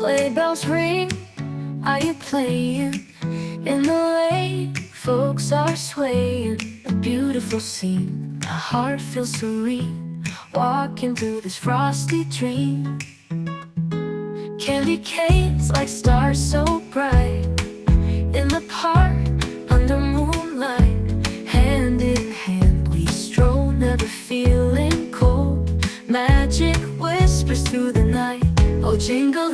Sleigh bells ring, are you playing? In the lane, folks are swaying. A beautiful scene, my heart feels serene. Walking through this frosty dream. Candy canes like stars so bright. In the park, under moonlight. Hand in hand, we stroll, never feeling cold. Magic whispers through the night. Oh, jingling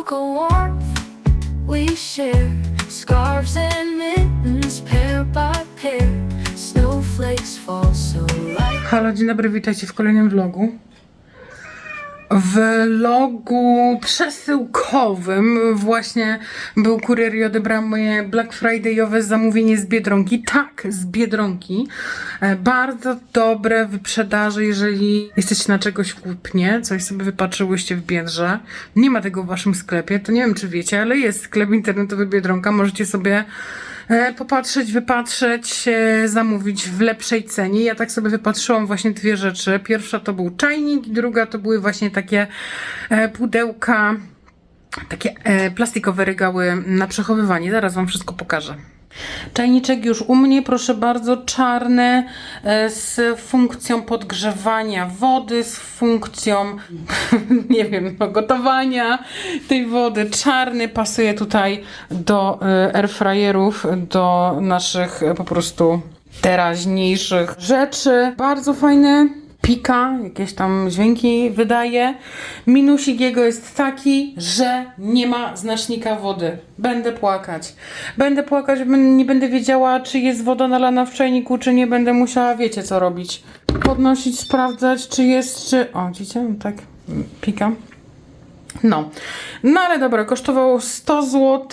Cocoa warmth we share. Scarves and mittens, pair by pair. Snowflakes fall so light. Halo, dzień dobry, witajcie w kolejnym vlogu. W vlogu przesyłkowym właśnie był kurier i odebrał moje Black Friday'owe zamówienie z Biedronki. Tak, z Biedronki. E, Bardzo dobre wyprzedaże, jeżeli jesteście na czegoś głupnie, coś sobie wypatrzyłyście w Biedrze. Nie ma tego w waszym sklepie, to nie wiem czy wiecie, ale jest sklep internetowy Biedronka, możecie sobie popatrzeć, wypatrzeć, e, zamówić w lepszej cenie. Ja tak sobie wypatrzyłam właśnie dwie rzeczy. Pierwsza to był czajnik, druga to były właśnie takie e, pudełka, takie e, plastikowe regały na przechowywanie. Zaraz wam wszystko pokażę. Czajniczek już u mnie, proszę bardzo, czarny e, z funkcją podgrzewania wody, z funkcją, nie wiem, no, gotowania tej wody. Czarny pasuje tutaj do e, airfryerów, do naszych e, po prostu teraźniejszych rzeczy. Bardzo fajny. Pika, jakieś tam dźwięki wydaje. Minusik jego jest taki, że nie ma znacznika wody. Będę płakać. Będę płakać, nie będę wiedziała, czy jest woda nalana w czajniku, czy nie. Będę musiała, wiecie co robić. Podnosić, sprawdzać, czy jest, czy... O, widzicie? Tak, pika. No, no ale dobra, kosztowało 100 zł.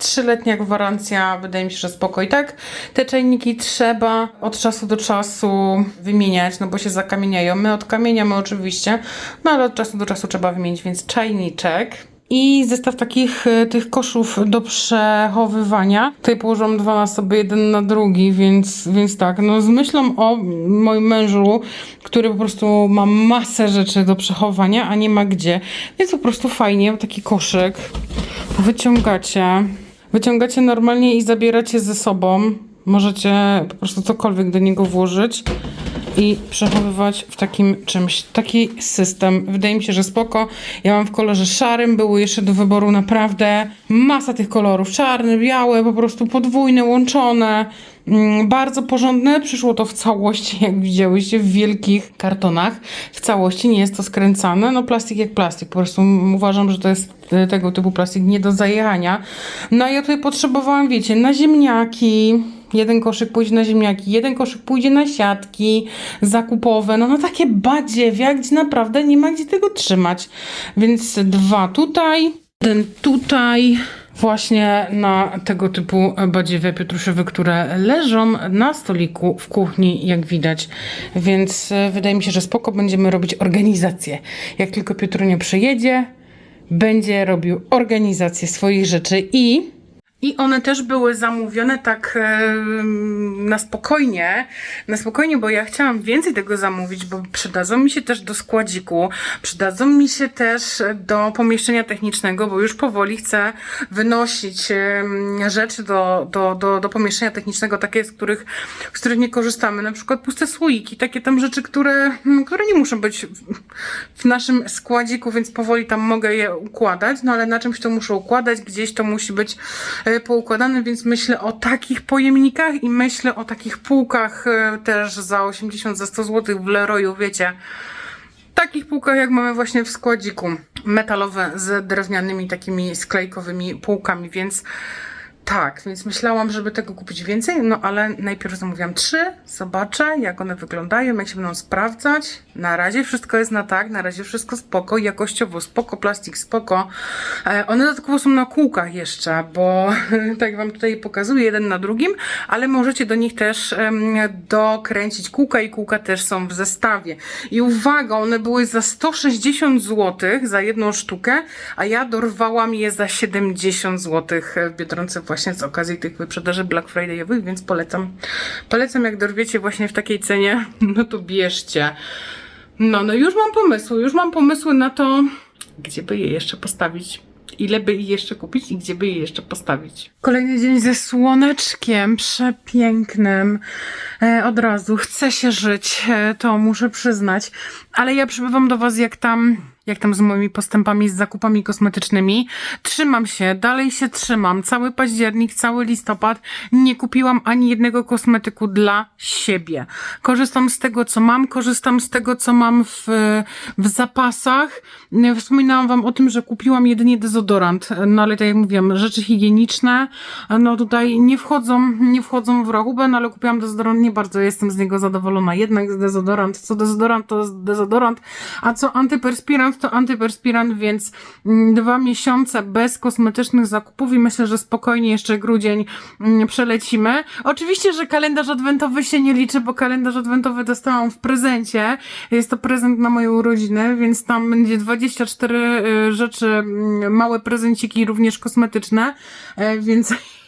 Trzyletnia gwarancja, wydaje mi się, że spoko. I tak te czajniki trzeba od czasu do czasu wymieniać, no bo się zakamieniają. My odkamieniamy oczywiście, no ale od czasu do czasu trzeba wymienić, więc czajniczek. I zestaw takich e, tych koszów do przechowywania. Tutaj położyłam dwa na sobie, jeden na drugi, więc, więc tak, no z myślą o moim mężu, który po prostu ma masę rzeczy do przechowania, a nie ma gdzie. Więc po prostu fajnie, taki koszyk wyciągacie. Wyciągacie normalnie i zabieracie ze sobą. Możecie po prostu cokolwiek do niego włożyć i przechowywać w takim czymś. Taki system. Wydaje mi się, że spoko. Ja mam w kolorze szarym. Było jeszcze do wyboru naprawdę masa tych kolorów. Czarny, białe, po prostu podwójne, łączone. Mm, Bardzo porządne. Przyszło to w całości, jak widziałyście, w wielkich kartonach. W całości nie jest to skręcane. No plastik jak plastik. Po prostu uważam, że to jest e, tego typu plastik nie do zajechania. No a ja tutaj potrzebowałam, wiecie, na ziemniaki. Jeden koszyk pójdzie na ziemniaki, jeden koszyk pójdzie na siatki zakupowe, no na takie badziewia, gdzie naprawdę nie ma gdzie tego trzymać. Więc dwa tutaj, jeden tutaj, właśnie na tego typu badziewie pietrusziowe, które leżą na stoliku w kuchni, jak widać. Więc e, wydaje mi się, że spoko będziemy robić organizację. Jak tylko Piotrunie przyjedzie, będzie robił organizację swoich rzeczy i i one też były zamówione tak em, na spokojnie, na spokojnie, bo ja chciałam więcej tego zamówić, bo przydadzą mi się też do składziku, przydadzą mi się też do pomieszczenia technicznego, bo już powoli chcę wynosić rzeczy do, do, do, do pomieszczenia technicznego, takie, z których, z których nie korzystamy, na przykład puste słoiki, takie tam rzeczy, które, mm, które nie muszą być w, naszym składziku, więc powoli tam mogę je układać, no ale na czymś to muszę układać, gdzieś to musi być e, poukładane, więc myślę o takich pojemnikach i myślę o takich półkach e, też za 80, za 100 zł w Leroyu, wiecie. Takich półkach, jak mamy właśnie w składziku. Metalowe z drewnianymi takimi sklejkowymi półkami, więc tak, więc myślałam, żeby tego kupić więcej, no ale najpierw zamówiłam trzy, zobaczę jak one wyglądają, jak się będą sprawdzać. Na razie wszystko jest na tak, na razie wszystko spoko, jakościowo spoko, plastik spoko. E, one dodatkowo są na kółkach jeszcze, bo tak wam tutaj pokazuję jeden na drugim, ale możecie do nich też dokręcić kółka i kółka też są w zestawie. I uwaga, one były za 160 zł za jedną sztukę, a ja dorwałam je za 70 zł w Biedronce właśnie z okazji tych wyprzedaży Black Friday'owych, więc polecam. Polecam, jak dorwiecie właśnie w takiej cenie, no to bierzcie. No, no już mam pomysły, już mam pomysły na to, gdzie by je jeszcze postawić. Ile by je jeszcze kupić i gdzie by je jeszcze postawić. Kolejny dzień ze słoneczkiem przepięknym. E, od razu chce się żyć, e, to muszę przyznać. Ale ja przybywam do Was jak tam, jak tam z moimi postępami, z zakupami kosmetycznymi. Trzymam się, dalej się trzymam. Cały październik, cały listopad nie kupiłam ani jednego kosmetyku dla siebie. Korzystam z tego, co mam, korzystam z tego, co mam w, w zapasach. Wspominałam Wam o tym, że kupiłam jedynie dezodorant, no ale tak jak mówiłam, rzeczy higieniczne, no tutaj nie wchodzą, nie wchodzą w rachubę, no ale kupiłam dezodorant, nie bardzo jestem z niego zadowolona. Jednak dezodorant, co dezodorant, to dezodorant, a co antyperspirant, to antyperspirant, więc mm, dwa miesiące bez kosmetycznych zakupów i myślę, że spokojnie jeszcze grudzień mm, przelecimy. Oczywiście, że kalendarz adwentowy się nie liczy, bo kalendarz adwentowy dostałam w prezencie. Jest to prezent na moje urodziny, więc tam będzie 24 y, rzeczy, mm, małe prezenciki, również kosmetyczne, e, więc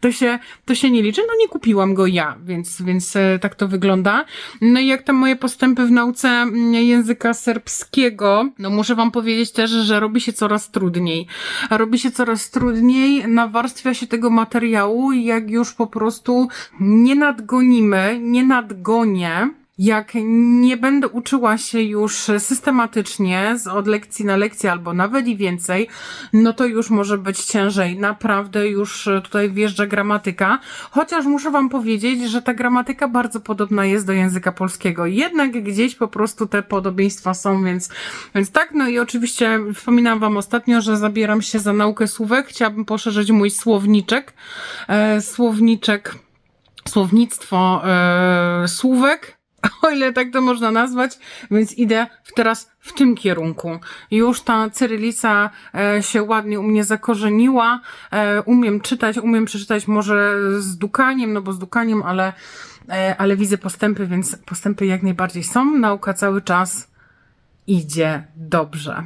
to się, to się nie liczy. No nie kupiłam go ja, więc, więc e, tak to wygląda. No i jak tam moje postępy w nauce mm, języka serbskiego, no muszę wam powiedzieć też, że robi się coraz trudniej. Robi się coraz trudniej, nawarstwia się tego materiału jak już po prostu nie nadgonimy, nie nadgonię, jak nie będę uczyła się już systematycznie z od lekcji na lekcję albo nawet i więcej, no to już może być ciężej. Naprawdę już tutaj wjeżdża gramatyka. Chociaż muszę wam powiedzieć, że ta gramatyka bardzo podobna jest do języka polskiego. Jednak gdzieś po prostu te podobieństwa są, więc, więc tak. No i oczywiście wspominałam wam ostatnio, że zabieram się za naukę słówek. Chciałabym poszerzyć mój słowniczek. E, słowniczek, słownictwo e, słówek o ile tak to można nazwać, więc idę teraz w tym kierunku. Już ta cyrylica e, się ładnie u mnie zakorzeniła, e, umiem czytać, umiem przeczytać może z dukaniem, no bo z dukaniem, ale, e, ale widzę postępy, więc postępy jak najbardziej są. Nauka cały czas idzie dobrze.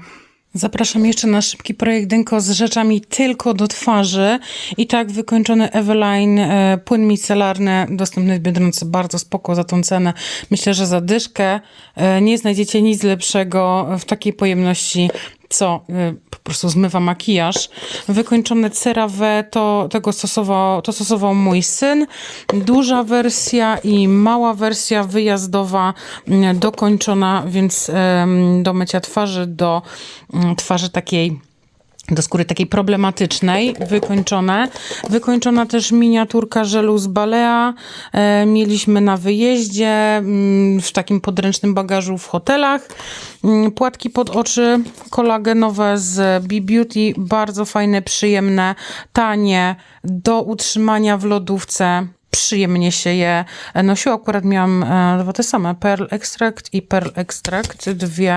Zapraszam jeszcze na szybki projekt Dynko z rzeczami tylko do twarzy. I tak wykończony Eveline e, płyn micelarny dostępny w Biedronce bardzo spoko za tą cenę. Myślę, że za dyszkę e, nie znajdziecie nic lepszego w takiej pojemności co y, po prostu zmywa makijaż. Wykończone CeraVe to tego stosował, to stosował mój syn. Duża wersja i mała wersja wyjazdowa y, dokończona, więc do mycia twarzy, do ym, twarzy takiej do skóry takiej problematycznej, wykończone. Wykończona też miniaturka żelu z Balea. E, mieliśmy na wyjeździe, mm, w takim podręcznym bagażu w hotelach. Mm, Płatki pod oczy kolagenowe z B-Beauty. Bardzo fajne, przyjemne, tanie, do utrzymania w lodówce przyjemnie się je nosiło. Akurat miałam e, dwa te same, Pearl Extract i Pearl Extract, dwie,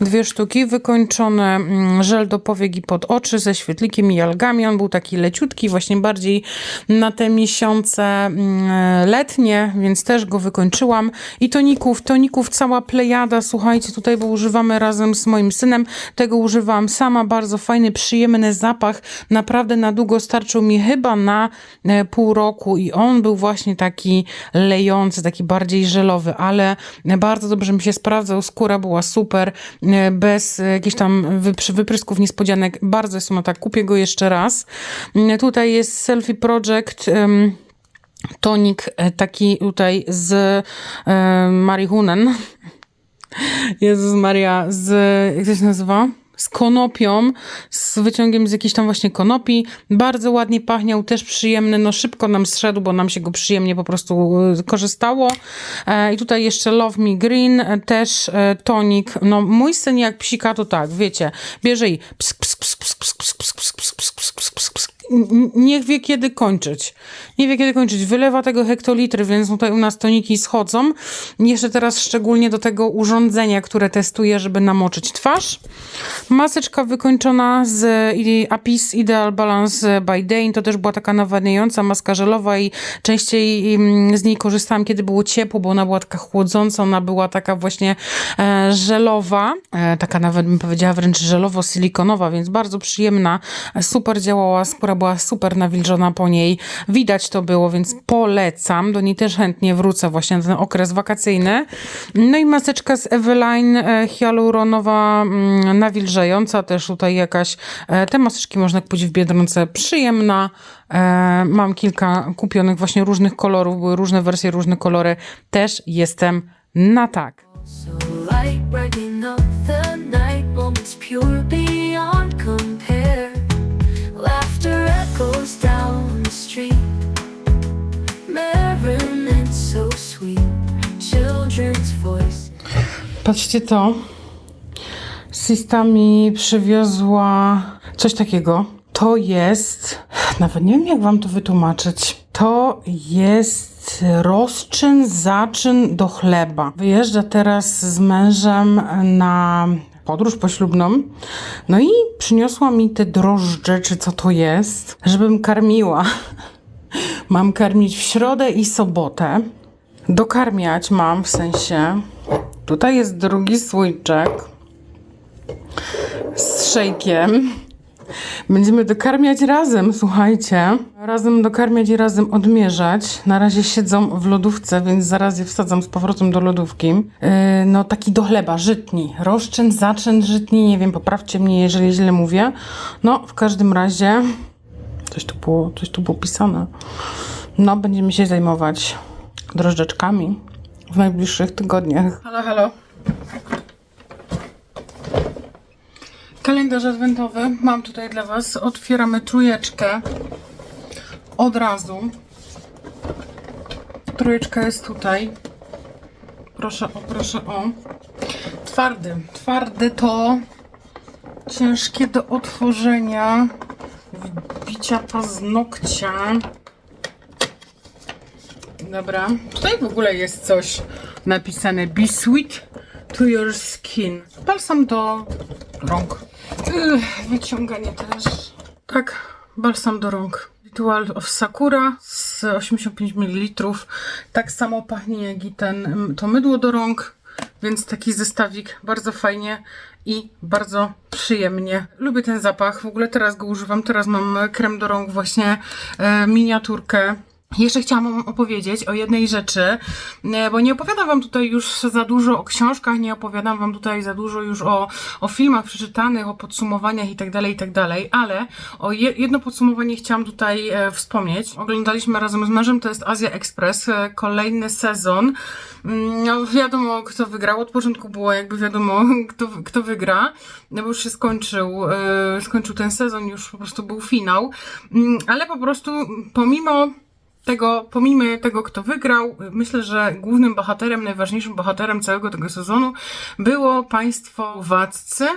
dwie sztuki, wykończony mm, żel do powiek i pod oczy ze świetlikiem i algami. On był taki leciutki, właśnie bardziej na te miesiące mm, letnie, więc też go wykończyłam. I toników, toników cała plejada, słuchajcie, tutaj, bo używamy razem z moim synem, tego używałam sama, bardzo fajny, przyjemny zapach, naprawdę na długo starczył mi chyba na e, pół roku i on był właśnie taki lejący, taki bardziej żelowy, ale bardzo dobrze mi się sprawdzał, skóra była super, e, bez jakichś tam wypr- wyprysków niespodzianek, bardzo jest ona tak, kupię go jeszcze raz. E, Tutaj jest Selfie Project, tonik e, taki tutaj z e, marihunen. Jezus Maria, z, jak to się nazywa? Z konopią, z wyciągiem z jakiejś tam właśnie konopi. Bardzo ładnie pachniał, też przyjemny. No szybko nam zszedł, bo nam się go przyjemnie po prostu e, korzystało. E, I tutaj jeszcze Love Me Green, e, też e, tonik. No mój syn jak psika, to tak, wiecie, bierze i psk, psk, psk, psk, psk, psk. n- niech wie kiedy kończyć. Nie wie kiedy kończyć. Wylewa tego hektolitry, więc tutaj u nas toniki schodzą. Jeszcze teraz szczególnie do tego urządzenia, które testuję, żeby namoczyć twarz. Maseczka wykończona z Apis Ideal Balance by Dane. To też była taka nawadniająca maska żelowa i częściej z niej korzystałam, kiedy było ciepło, bo ona była taka chłodząca, ona była taka właśnie e, żelowa, e, taka nawet bym powiedziała wręcz żelowo-silikonowa, więc bardzo przyjemna, e, super działała, skóra była super nawilżona po niej, widać to było, więc polecam, do niej też chętnie wrócę właśnie na ten okres wakacyjny. No i maseczka z Eveline e, hialuronowa, mm, nawilżająca, też tutaj jakaś, e, te maseczki można kupić w Biedronce, przyjemna, e, mam kilka kupionych właśnie różnych kolorów, były różne wersje, różne kolory, też jestem na tak. So light Echoes down the street, merriment so sweet, children's voice. Patrzcie to. Sista mi przywiozła coś takiego. To jest. Nawet nie wiem, jak wam to wytłumaczyć. To jest rozczyn, zaczyn do chleba. Wyjeżdża teraz z mężem na podróż poślubną. No i przyniosła mi te drożdże, czy co to jest, żebym karmiła. Mam karmić w środę i sobotę. Dokarmiać mam w sensie. Tutaj jest drugi słoiczek z szejkiem. Będziemy dokarmiać razem, słuchajcie. Razem dokarmiać i razem odmierzać. Na razie siedzą w lodówce, więc zaraz je wsadzam z powrotem do lodówki. Yy, no taki do chleba, żytni. Roszczyn, zaczyn żytni, nie wiem, poprawcie mnie, jeżeli źle mówię. No, w każdym razie... Coś tu było, coś tu było pisane. No, będziemy się zajmować drożdżeczkami w najbliższych tygodniach. Halo, halo. Kalendarz adwentowy mam tutaj dla Was. Otwieramy trójeczkę od razu. Trójeczka jest tutaj. Proszę o, proszę o. Twardy. Twardy to ciężkie do otworzenia. Wbicia paznokcia. Dobra. Tutaj w ogóle jest coś napisane. Be sweet to your skin. Balsam do rąk. Wyciąganie też. Tak, balsam do rąk. Ritual of Sakura z 85 ml. Tak samo pachnie jak i ten, to mydło do rąk. Więc taki zestawik bardzo fajnie i bardzo przyjemnie. Lubię ten zapach. W ogóle teraz go używam. Teraz mam krem do rąk, właśnie e, miniaturkę. Jeszcze chciałam Wam opowiedzieć o jednej rzeczy, e, bo nie opowiadam Wam tutaj już za dużo o książkach, nie opowiadam Wam tutaj za dużo już o, o filmach przeczytanych, o podsumowaniach i tak dalej, i tak ale o je, jedno podsumowanie chciałam tutaj e, wspomnieć. Oglądaliśmy razem z mężem, to jest Azja Express, e, kolejny sezon. Mm, No, wiadomo, kto wygrał. Od początku było jakby wiadomo, kto, kto wygra, no bo już się skończył, skończył ten sezon, już po prostu był finał, Mm, ale po prostu pomimo tego, pomimo tego, kto wygrał, myślę, że głównym bohaterem, najważniejszym bohaterem całego tego sezonu było państwo władcy.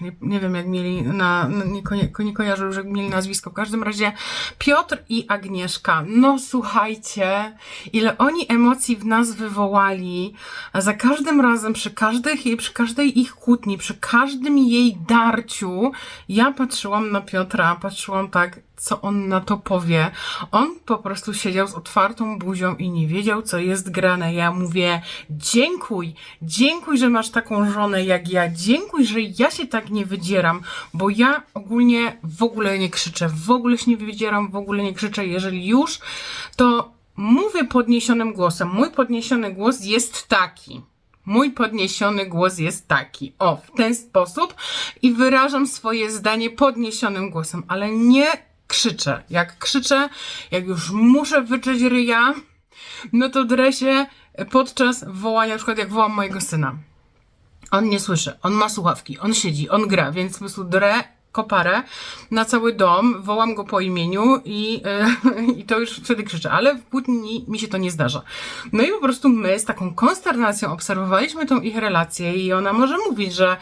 Nie, nie wiem, jak mieli na, nie, konie, nie kojarzę już, jak mieli nazwisko. W każdym razie Piotr i Agnieszka. No słuchajcie, ile oni emocji w nas wywołali. Za każdym razem, przy, każdej, przy każdej ich kłótni, przy każdym jej darciu, ja patrzyłam na Piotra, patrzyłam tak, co on na to powie. On po prostu siedział z otwartą buzią i nie wiedział, co jest grane. Ja mówię, dziękuj, dziękuj, że masz taką żonę jak ja, dziękuj, że ja się tak nie wydzieram, bo ja ogólnie w ogóle nie krzyczę, w ogóle się nie wydzieram, w ogóle nie krzyczę. Jeżeli już, to mówię podniesionym głosem. Mój podniesiony głos jest taki. Mój podniesiony głos jest taki. O, w ten sposób i wyrażam swoje zdanie podniesionym głosem, ale nie krzyczę. Jak krzyczę, jak już muszę wyczuć ryja, no to dresie podczas wołania, na przykład jak wołam mojego syna. On nie słyszy, on ma słuchawki, on siedzi, on gra, więc po prostu drę koparę na cały dom, wołam go po imieniu i, yy, i to już wtedy krzyczę, ale w kłótni mi się to nie zdarza. No i po prostu my z taką konsternacją obserwowaliśmy tą ich relację i ona może mówić, że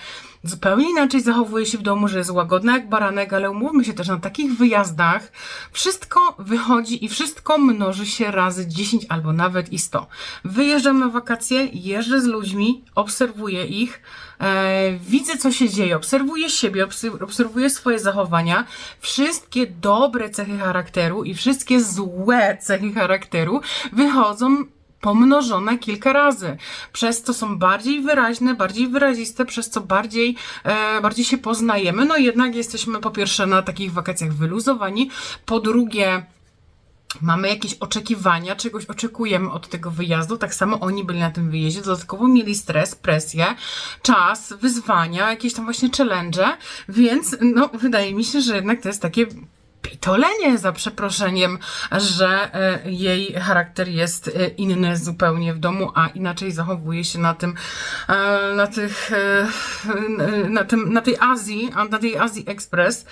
zupełnie inaczej zachowuje się w domu, że jest łagodna jak baranek, ale umówmy się też, na takich wyjazdach wszystko wychodzi i wszystko mnoży się razy 10 albo nawet i 100. Wyjeżdżam na wakacje, jeżdżę z ludźmi, obserwuję ich, e, widzę co się dzieje, obserwuję siebie, obser- obserwuję swoje zachowania, wszystkie dobre cechy charakteru i wszystkie złe cechy charakteru wychodzą pomnożone kilka razy. Przez to są bardziej wyraźne, bardziej wyraziste, przez co bardziej, e, bardziej się poznajemy. No jednak jesteśmy po pierwsze na takich wakacjach wyluzowani, po drugie mamy jakieś oczekiwania, czegoś oczekujemy od tego wyjazdu. Tak samo oni byli na tym wyjeździe, dodatkowo mieli stres, presję, czas, wyzwania, jakieś tam właśnie challenge, więc no wydaje mi się, że jednak to jest takie pitolenie za przeproszeniem, że e, jej charakter jest e, inny zupełnie w domu, a inaczej zachowuje się na tym, e, na tych, na tym, na tej Azji, na tej Azji Express.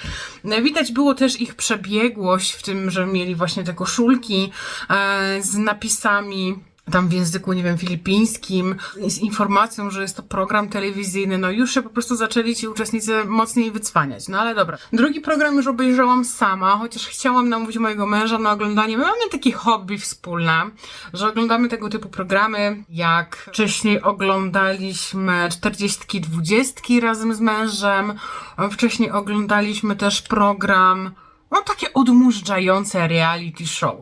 Widać było też ich przebiegłość w tym, że mieli właśnie te koszulki z napisami tam w języku, nie wiem, filipińskim, z informacją, że jest to program telewizyjny, no już się po prostu zaczęli ci uczestnicy mocniej wycwaniać. No ale dobra. Drugi program już obejrzałam sama, chociaż chciałam namówić mojego męża na oglądanie. My mamy takie hobby wspólne, że oglądamy tego typu programy, jak wcześniej oglądaliśmy 40 dwudziestki razem z mężem, wcześniej oglądaliśmy też program no takie odmurzające reality show.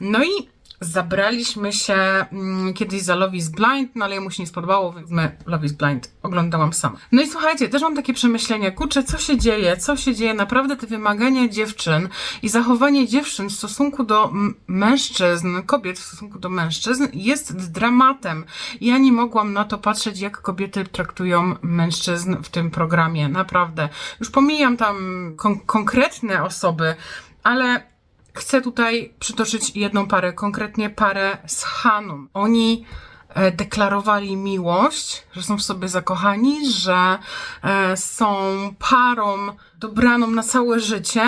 No i zabraliśmy się mm, kiedyś za Love is Blind, no ale mu się nie spodobało, więc my Love is Blind oglądałam sama. No i słuchajcie, też mam takie przemyślenia, kurczę, co się dzieje, co się dzieje, naprawdę te wymagania dziewczyn i zachowanie dziewczyn w stosunku do mężczyzn, kobiet w stosunku do mężczyzn jest dramatem. Ja nie mogłam na to patrzeć, jak kobiety traktują mężczyzn w tym programie, naprawdę. Już pomijam tam kon- konkretne osoby, ale Chcę tutaj przytoczyć jedną parę, konkretnie parę z Haną. Oni e, deklarowali miłość, że są w sobie zakochani, że e, są parą dobraną na całe życie,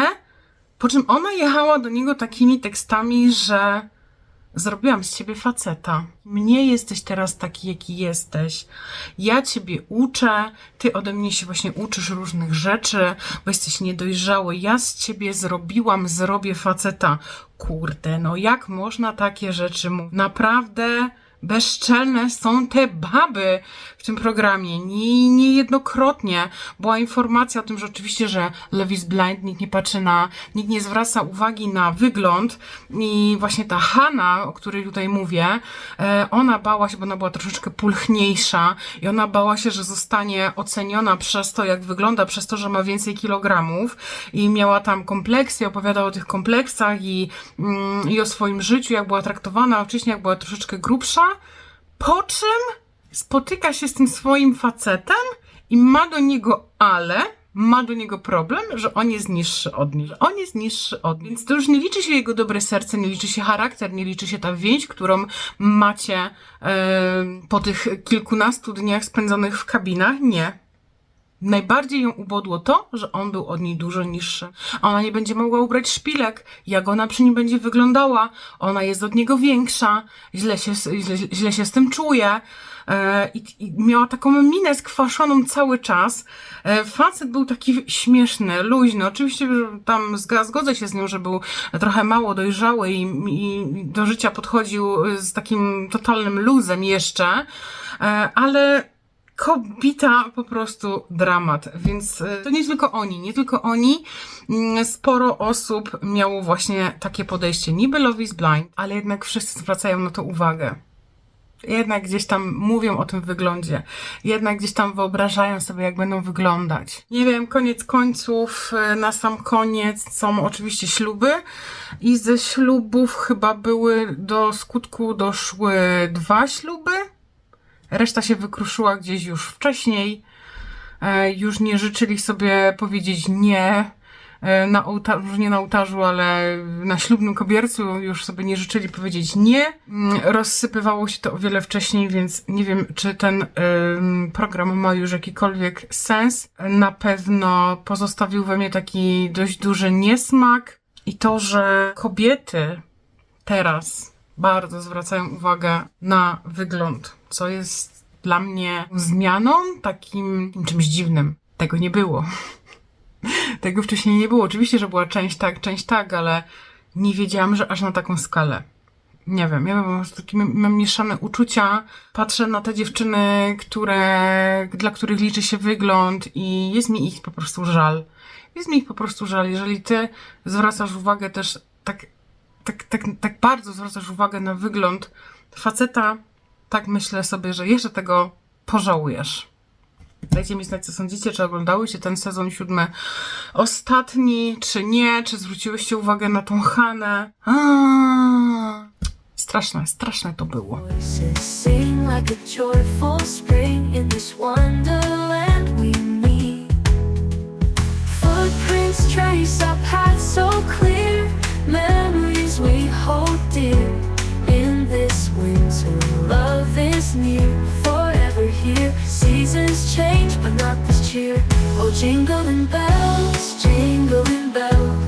po czym ona jechała do niego takimi tekstami, że zrobiłam z ciebie faceta. Mnie jesteś teraz taki, jaki jesteś. Ja ciebie uczę, ty ode mnie się właśnie uczysz różnych rzeczy, bo jesteś niedojrzały. Ja z ciebie zrobiłam, zrobię faceta. Kurde, no jak można takie rzeczy mówić? Naprawdę bezczelne są te baby w tym programie. Nie, niejednokrotnie była informacja o tym, że oczywiście, że Love is Blind, nikt nie patrzy na, nikt nie zwraca uwagi na wygląd i właśnie ta Hanna, o której tutaj mówię, e, ona bała się, bo ona była troszeczkę pulchniejsza i ona bała się, że zostanie oceniona przez to, jak wygląda, przez to, że ma więcej kilogramów i miała tam kompleksy, opowiadała o tych kompleksach i, mm, i o swoim życiu, jak była traktowana, wcześniej jak była troszeczkę grubsza, po czym spotyka się z tym swoim facetem i ma do niego ale, ma do niego problem, że on jest niższy od niej, że on jest niższy od niej. Więc to już nie liczy się jego dobre serce, nie liczy się charakter, nie liczy się ta więź, którą macie e, po tych kilkunastu dniach spędzonych w kabinach. Nie. Najbardziej ją ubodło to, że on był od niej dużo niższy. Ona nie będzie mogła ubrać szpilek, jak ona przy nim będzie wyglądała. Ona jest od niego większa, źle się, źle, źle się z tym czuje. E, i, I miała taką minę skwaszoną cały czas. E, facet był taki śmieszny, luźny. Oczywiście tam zgodzę się z nią, że był trochę mało dojrzały i, i do życia podchodził z takim totalnym luzem jeszcze, e, ale Kobita po prostu dramat, więc e, to nie tylko oni, nie tylko oni. Mm, Sporo osób miało właśnie takie podejście. Niby Love is Blind, ale jednak wszyscy zwracają na to uwagę. Jednak gdzieś tam mówią o tym wyglądzie, jednak gdzieś tam wyobrażają sobie, jak będą wyglądać. Nie wiem, koniec końców, e, na sam koniec są oczywiście śluby i ze ślubów chyba były do skutku doszły dwa śluby. Reszta się wykruszyła gdzieś już wcześniej. E, już nie życzyli sobie powiedzieć nie e, na ołtarzu, nie na ołtarzu, ale na ślubnym kobiercu już sobie nie życzyli powiedzieć nie. Mm, Rozsypywało się to o wiele wcześniej, więc nie wiem, czy ten program ma już jakikolwiek sens. Na pewno pozostawił we mnie taki dość duży niesmak i to, że kobiety teraz bardzo zwracają uwagę na wygląd, co jest dla mnie zmianą, takim czymś dziwnym. Tego nie było. Tego wcześniej nie było. Oczywiście, że była część tak, część tak, ale nie wiedziałam, że aż na taką skalę. Nie wiem, ja mam takie mam mieszane uczucia. Patrzę na te dziewczyny, które, dla których liczy się wygląd i jest mi ich po prostu żal. Jest mi ich po prostu żal. Jeżeli ty zwracasz uwagę też tak, tak, tak, tak bardzo zwracasz uwagę na wygląd faceta, tak myślę sobie, że jeszcze tego pożałujesz. Dajcie mi znać, co sądzicie, czy oglądałyście ten sezon siódmy ostatni, czy nie, czy zwróciłyście uwagę na tą Hanę. Aaaa. Straszne, straszne to było. Footprints trace our path so clear. but not this cheer. Oh, jingling bells, jingling bells.